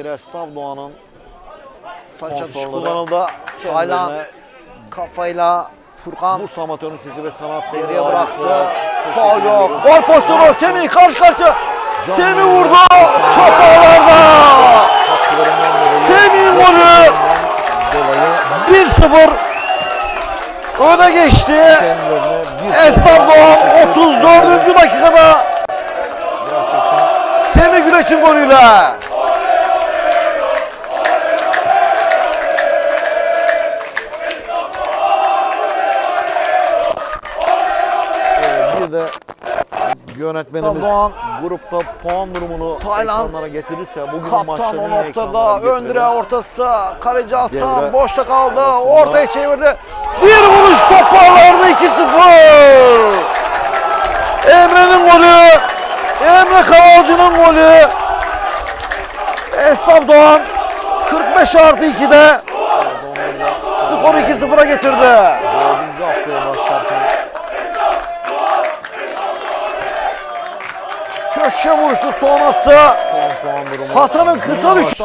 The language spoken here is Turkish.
bir Esnaf Doğan'ın Saç Sponsorları kullanıldı. Kendilerine kafayla Furkan Bursa Amatörün Sesi ve Sanat geriye bıraktı. Faul yok. Gol pozisyonu Semih karşı karşıya. Can Semih vurdu. Top ağlarda. Semih golü. dolayı 1-0 öne geçti. Esnaf Doğan 34. dakikada Semih Güneş'in golüyle. E, bir de yönetmenimiz Doğan. grupta puan durumunu Taylan. ekranlara getirirse bugün Kaptan o noktada ekranlara ön direğe getirelim. ortası. Kaleci Hasan boşta kaldı. arasında. Ortaya çevirdi. Bir vuruş top ağlarda 2-0. Emre'nin golü. Emre Kavalcı'nın golü. Esnaf Doğan 45 artı 2'de skoru 2-0'a getirdi. Dördüncü haftaya Köşe vuruşu sonrası son puan durumu Hasan'ın kısa düşüşü.